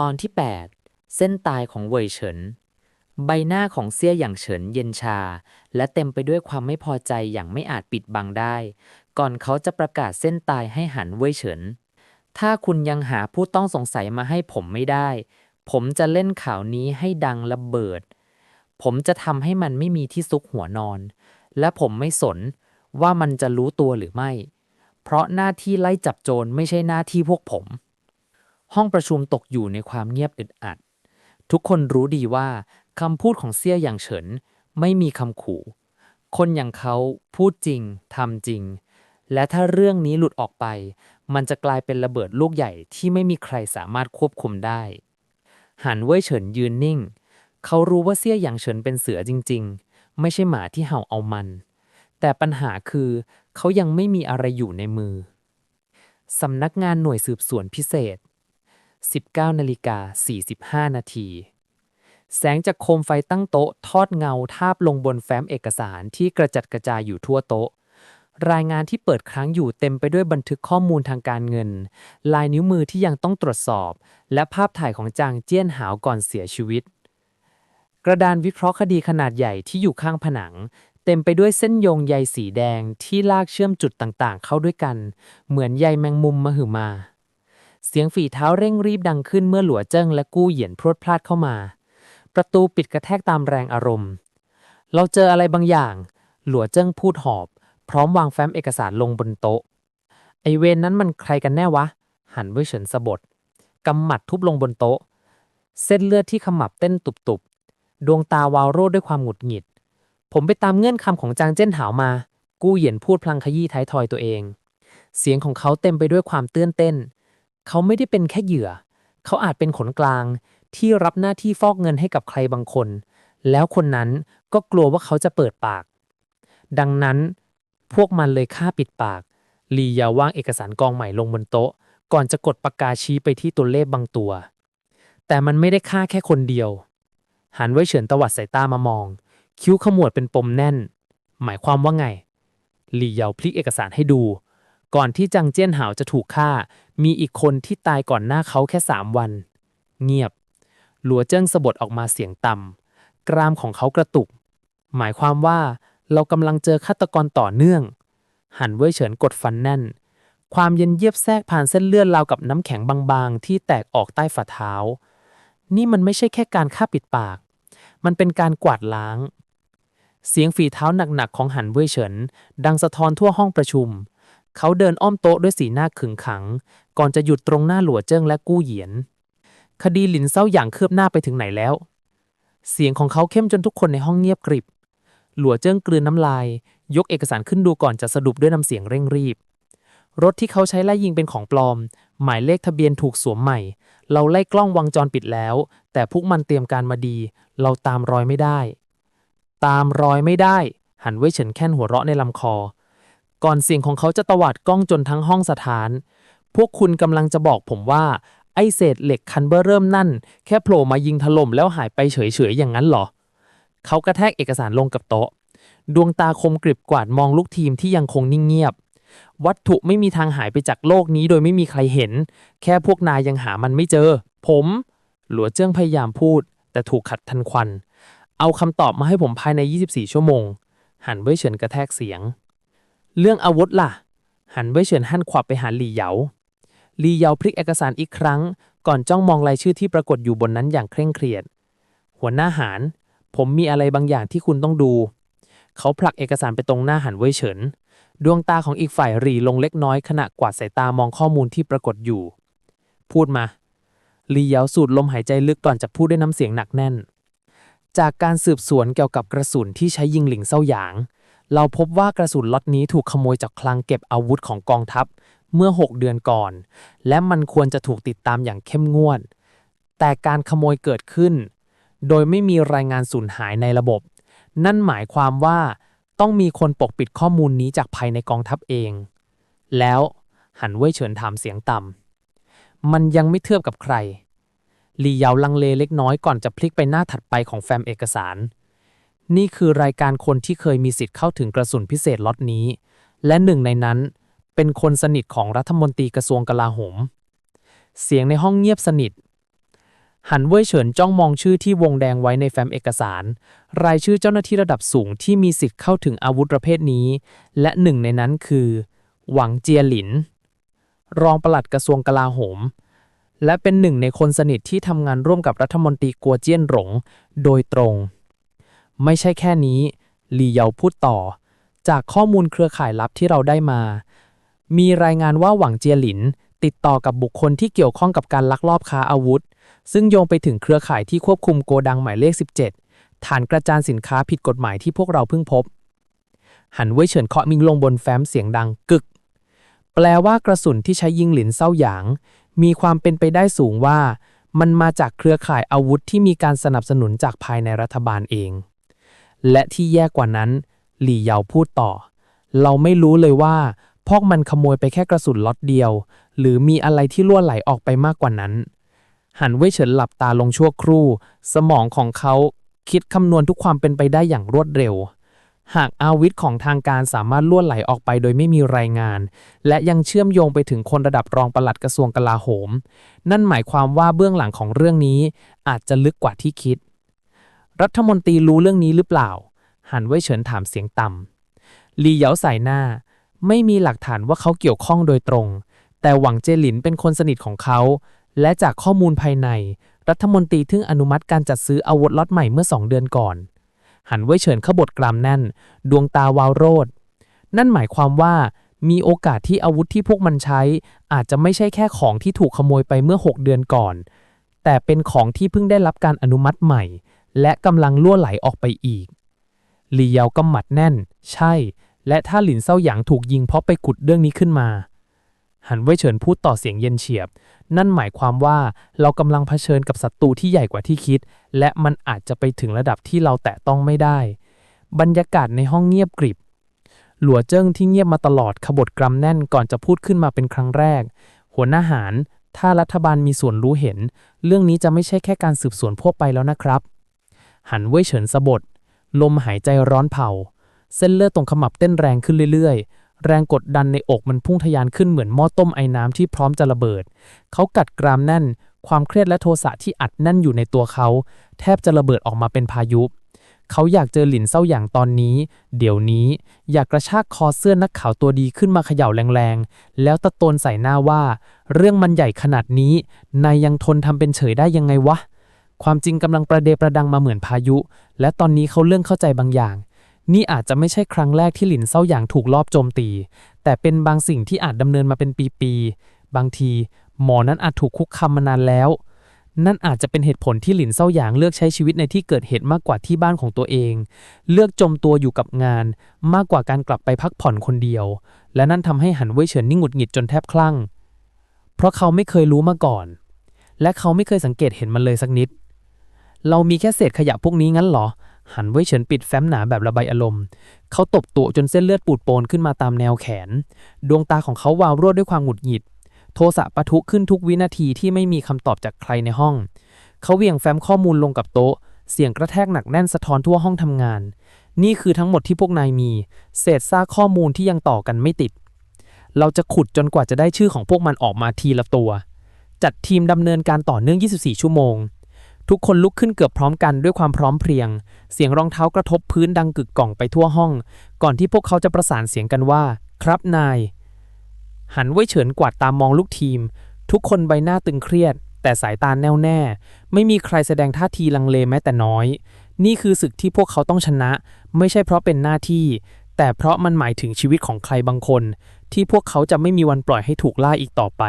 ตอนที่ 8 เส้นตายของเว่ยเฉิน ใบหน้าของเซี่ยหยางเฉินเย็นชา และเต็มไปด้วยความไม่พอใจอย่างไม่อาจปิดบังได้ ก่อนเขาจะประกาศเส้นตายให้หันเว่ยเฉิน ถ้าคุณยังหาผู้ต้องสงสัยมาให้ผมไม่ได้ ผมจะเล่นข่าวนี้ให้ดังระเบิด ผมจะทำให้มันไม่มีที่ซุกหัวนอน และผมไม่สนว่ามันจะรู้ตัวหรือไม่ เพราะหน้าที่ไล่จับโจรไม่ใช่หน้าที่พวกผม ห้องประชุมตกอยู่ในความเงียบอึดอัด ทุกคนรู้ดีว่าคำพูดของเซี่ยอย่างเฉิน ไม่มีคำขู่ คนอย่างเขาพูดจริงทำจริง และถ้าเรื่องนี้หลุดออกไป มันจะกลายเป็นระเบิดลูกใหญ่ที่ไม่มีใครสามารถควบคุมได้ หันเว่ยเฉินยืนนิ่ง เขารู้ว่าเซี่ยหยางเฉินเป็นเสือจริง ๆ ไม่ใช่หมาที่เห่าเอามัน แต่ปัญหาคือเขายังไม่มีอะไรอยู่ในมือสำนักงานหน่วยสืบสวนพิเศษ 19นาฬิกา45 นาที แสงจากโคมไฟตั้งโต๊ะ ทอดเงาทาบลงบนแฟ้มเอกสารที่กระจัดกระจายอยู่ทั่วโต๊ะ รายงานที่เปิดค้างอยู่เต็มไปด้วยบันทึกข้อมูลทางการเงิน ลายนิ้วมือที่ยังต้องตรวจสอบ และภาพถ่ายของจางเจี้ยนหาวก่อนเสียชีวิต กระดานวิเคราะห์คดีขนาดใหญ่ที่อยู่ข้างผนังเต็มไปด้วยเส้นโยงใยสีแดงที่ลากเชื่อมจุดต่างๆ เข้าด้วยกัน เหมือนใยแมงมุมมหึมา เสียงฝีเท้าเร่งรีบดังขึ้นเมื่อหลัวเจิ้งและกู้เหยียนพรวดพลาดเข้ามา ประตูปิดกระแทกตามแรงอารมณ์ เราเจออะไรบางอย่าง หลัวเจิ้งพูดหอบ พร้อมวางแฟ้มเอกสารลงบนโต๊ะ ไอเวนนั้นมันใครกันแน่วะ หันเว่ยเฉินสะบดกำหมัดทุบลงบนโต๊ะ เส้นเลือดที่ขมับเต้นตุบๆ ดวงตาวาวโรดด้วยความหงุดหงิด ผมไปตามเงื่อนคำของจางเจ้นหาวมา กู้เหยียนพูดพลางขยี้ท้ายทอยตัวเอง เสียงของเขาเต็มไปด้วยความเตื้นเต้น เขาไม่ได้เป็นแค่เหยื่อ เขาอาจเป็นขนกลางที่รับหน้าที่ฟอกเงินให้กับใครบางคน แล้วคนนั้นก็กลัวว่าเขาจะเปิดปาก ดังนั้นพวกมันเลยฆ่าปิดปาก ลียาวางเอกสารกองใหม่ลงบนโต๊ะ ก่อนจะกดปากกาชี้ไปที่ตัวเลขบางตัว แต่มันไม่ได้ฆ่าแค่คนเดียว หันไว้เฉินตวัดสายตามามอง คิ้วขมวดเป็นปมแน่น หมายความว่าไง ลีเยาวพลิกเอกสารให้ดู ก่อนที่จังเจี้ยนหาวจะถูกฆ่า มีอีกคนที่ตายก่อนหน้าเขาแค่สามวัน เงียบ หลัวเจิ้งสะบดออกมาเสียงต่ำกรามของเขากระตุก หมายความว่าเรากำลังเจอฆาตกรต่อเนื่อง หันเว่ยเฉินกดฟันแน่น ความเย็นเยียบแทรกผ่านเส้นเลือดราวกับน้ำแข็งบางๆ ที่แตกออกใต้ฝ่าเท้า นี่มันไม่ใช่แค่การฆ่าปิดปาก มันเป็นการกวาดล้าง เสียงฝีเท้าหนักๆของหันเว่ยเฉิน ดังสะท้อนทั่วห้องประชุม เขาเดินอ้อมโต๊ะด้วยสีหน้าขึงขัง ก่อนจะหยุดตรงหน้าหลัวเจิ้งและกู้เหยียน คดีหลินเศร้าอย่างคืบหน้าไปถึงไหนแล้ว เสียงของเขาเข้มจนทุกคนในห้องเงียบกริบ หลัวเจิ้งกลืนน้ำลาย ยกเอกสารขึ้นดูก่อนจะสะดุดด้วยน้ำเสียงเร่งรีบ รถที่เขาใช้ไล่ยิงเป็นของปลอม หมายเลขทะเบียนถูกสวมใหม่ เราไล่กล้องวงจรปิดแล้ว แต่พวกมันเตรียมการมาดี เราตามรอยไม่ได้ ตามรอยไม่ได้ หันไว้เฉินแค่นหัวเราะในลำคอ ก่อนเสียงของเขาจะตวาดกล้องจนทั้งห้องสถาน พวกคุณกำลังจะบอกผมว่า ไอเศษเหล็กคันเบอร์เริ่มนั่น แค่โผล่มายิงถล่มแล้วหายไปเฉยๆอย่างนั้นเหรอ เขากระแทกเอกสารลงกับโต๊ะ ดวงตาคมกริบกวาดมองลูกทีมที่ยังคงนิ่งเงียบ วัตถุไม่มีทางหายไปจากโลกนี้โดยไม่มีใครเห็น แค่พวกนายยังหามันไม่เจอ ผม หลัวเจิ้งพยายามพูด แต่ถูกขัดทันควัน เอาคำตอบมาให้ผมภายใน 24 ชั่วโมง หันเว่ยเฉินกระแทกเสียง เรื่องอาวุธล่ะหันเว่ยเฉินหันขวับไปหาหลี่เหยา ลีเยาพลิกเอกสารอีกครั้ง ก่อนจ้องมองรายชื่อที่ปรากฏอยู่บนนั้นอย่างเคร่งเครียด หัวหน้าหาร ผมมีอะไรบางอย่างที่คุณต้องดู เขาผลักเอกสารไปตรงหน้าหันเว่ยเฉิน ดวงตาของอีกฝ่ายรีลงเล็กน้อยขณะกวาดสายตามองข้อมูลที่ปรากฏอยู่ พูดมาลีเยาสูดลมหายใจลึกก่อนจะพูดด้วยน้ำเสียงหนักแน่น จากการสืบสวนเกี่ยวกับกระสุนที่ใช้ยิงหลิงเซาหยาง เราพบว่ากระสุนล็อตนี้ถูกขโมยจากคลังเก็บอาวุธของกองทัพ เมื่อ 6 เดือนก่อน และมันควรจะถูกติดตามอย่างเข้มงวด แต่การขโมยเกิดขึ้น โดยไม่มีรายงานสูญหายในระบบ นั่นหมายความว่าต้องมีคนปกปิดข้อมูลนี้จากภายในกองทัพเอง แล้วหันเว่ยเฉินถามเสียงต่ำ มันยังไม่เทียบกับใครลีเยาลังเลเล็กน้อยก่อนจะพลิกไปหน้าถัดไปของแฟ้มเอกสาร นี่คือรายการคนที่เคยมีสิทธิ์เข้าถึงกระสุนพิเศษล็อตนี้ และหนึ่งในนั้น เป็นคนสนิทของรัฐมนตรีกระทรวงกลาโหม เสียงในห้องเงียบสนิท หันเว่ยเฉินจ้องมองชื่อที่วงแดงไว้ในแฟ้มเอกสาร รายชื่อเจ้าหน้าที่ระดับสูงที่มีสิทธิ์เข้าถึงอาวุธประเภทนี้ และหนึ่งในนั้นคือ หวังเจียหลิน รองปลัดกระทรวงกลาโหม และเป็นหนึ่งในคนสนิทที่ทำงานร่วมกับรัฐมนตรีกัวเจี้ยนหลงโดยตรง ไม่ใช่แค่นี้หลี่เยาพูดต่อ จากข้อมูลเครือข่ายลับที่เราได้มา มีรายงานว่าหวังเจียหลิน ติดต่อกับบุคคลที่เกี่ยวข้องกับการลักลอบค้าอาวุธ ซึ่งโยงไปถึงเครือข่ายที่ควบคุมโกดังหมายเลข 17 ฐานกระจายสินค้าผิดกฎหมายที่พวกเราเพิ่งพบ หันเว่ยเฉินเคาะมิงลงบนแฟ้มเสียงดังกึก แปลว่ากระสุนที่ใช้ยิงหลินเศร้าหยาง มีความเป็นไปได้สูงว่า มันมาจากเครือข่ายอาวุธที่มีการสนับสนุนจากภายในรัฐบาลเอง และที่แย่กว่านั้น หลี่เยาพูดต่อ เราไม่รู้เลยว่า พวกมันขโมยไปแค่กระสุนล็อตเดียว หรือมีอะไรที่ล่วไหลออกไปมากกว่านั้น หันเว่ยเฉินหลับตาลงชั่วครู่ สมองของเขาคิดคำนวณทุกความเป็นไปได้อย่างรวดเร็ว หากอาวิธของทางการสามารถล่วไหลออกไปโดยไม่มีรายงาน และยังเชื่อมโยงไปถึงคนระดับรองปลัดกระทรวงกลาโหม นั่นหมายความว่าเบื้องหลังของเรื่องนี้อาจจะลึกกว่าที่คิด รัฐมนตรีรู้เรื่องนี้หรือเปล่า หันเว่ยเฉินถามเสียงต่ำลีเหยาใส่หน้า ไม่มีหลักฐานว่าเขาเกี่ยวข้องโดยตรง แต่หวังเจหลินเป็นคนสนิทของเขา และจากข้อมูลภายใน รัฐมนตรีทึ่งอนุมัติการจัดซื้ออาวุธล็อตใหม่เมื่อสองเดือนก่อน หันเว่ยเฉินขบถกรามแน่น ดวงตาวาวโรด นั่นหมายความว่ามีโอกาสที่อาวุธที่พวกมันใช้ อาจจะไม่ใช่แค่ของที่ถูกขโมยไปเมื่อ 6 เดือนก่อน แต่เป็นของที่เพิ่งได้รับการอนุมัติใหม่ และกำลังล่วไหลออกไปอีกหลีเยาก็หมัดแน่น ใช่ และถ้าหลินเซาหยางถูกยิงเพราะไปขุดเรื่องนี้ขึ้นมา หันเว่ยเฉินพูดต่อเสียงเย็นเฉียบ นั่นหมายความว่าเรากำลังเผชิญกับศัตรูที่ใหญ่กว่าที่คิด และมันอาจจะไปถึงระดับที่เราแตะต้องไม่ได้ บรรยากาศในห้องเงียบกริบ หลัวเจิ้งที่เงียบมาตลอดขบถกรำแน่นก่อนจะพูดขึ้นมาเป็นครั้งแรก หัวหน้าหาร ถ้ารัฐบาลมีส่วนรู้เห็น เรื่องนี้จะไม่ใช่แค่การสืบสวนทั่วไปแล้วนะครับ หันเว่ยเฉินสะบดลมหายใจร้อนเผา เส้นเลือดตรงขมับเต้นแรงขึ้นเรื่อยๆ แรงกดดันในอกมันพุ่งทะยานขึ้นเหมือนหม้อต้มไอ้น้ำที่พร้อมจะระเบิด เขากัดกรามแน่น ความเครียดและโทสะที่อัดแน่นอยู่ในตัวเขา แทบจะระเบิดออกมาเป็นพายุ เขาอยากเจอหลินเศร้าอย่างตอนนี้ เดี๋ยวนี้ อยากกระชากคอเสื้อนักข่าวตัวดีขึ้นมาเขย่าแรงๆ แล้วตะโกนใส่หน้าว่า เรื่องมันใหญ่ขนาดนี้ นายยังทนทำเป็นเฉยได้ยังไงวะ ความจริงกำลังประเดประดังมาเหมือนพายุ และตอนนี้เขาเรื่องเข้าใจบางอย่าง นี่อาจจะไม่ใช่ครั้งแรกที่หลินเศร้าหยางถูกลอบโจมตี แต่เป็นบางสิ่งที่อาจดำเนินมาเป็นปีๆ บางที หมอนั้นอาจถูกคุกคามมานานแล้ว นั่นอาจจะเป็นเหตุผลที่หลินเศร้าหยางเลือกใช้ชีวิตในที่เกิดเหตุมากกว่าที่บ้านของตัวเอง เลือกจมตัวอยู่กับงาน มากกว่าการกลับไปพักผ่อนคนเดียว และนั่นทำให้หันเว่ยเฉินนิ่งหงุดหงิดจนแทบคลั่ง เพราะเขาไม่เคยรู้มาก่อน และเขาไม่เคยสังเกตเห็นมันเลยสักนิด เรามีแค่เศษขยะพวกนี้งั้นเหรอ หันเว่ยเฉินปิดแฟ้มหนาแบบระบายอารมณ์ เขาตบตัวจนเส้นเลือดปูดโปนขึ้นมาตามแนวแขน ดวงตาของเขาวาวรวดด้วยความหงุดหงิด โทสะปะทุขึ้นทุกวินาทีที่ไม่มีคำตอบจากใครในห้อง เขาเหวี่ยงแฟ้มข้อมูลลงกับโต๊ะ เสียงกระแทกหนักแน่นสะท้อนทั่วห้องทำงาน นี่คือทั้งหมดที่พวกนายมี เศษซากข้อมูลที่ยังต่อกันไม่ติด เราจะขุดจนกว่าจะได้ชื่อของพวกมันออกมาทีละตัว จัดทีมดำเนินการต่อเนื่อง 24 ชั่วโมง ทุกคนลุกขึ้นเกือบพร้อมกันด้วยความพร้อมเพรียง เสียงรองเท้ากระทบพื้นดังกึกก้องไปทั่วห้อง ก่อนที่พวกเขาจะประสานเสียงกันว่า ครับนาย หันไว้เฉินกวาดตามมองลูกทีม ทุกคนใบหน้าตึงเครียด แต่สายตาแน่วแน่ ไม่มีใครแสดงท่าทีลังเลแม้แต่น้อย นี่คือศึกที่พวกเขาต้องชนะ ไม่ใช่เพราะเป็นหน้าที่ แต่เพราะมันหมายถึงชีวิตของใครบางคน ที่พวกเขาจะไม่มีวันปล่อยให้ถูกล่าอีกต่อไป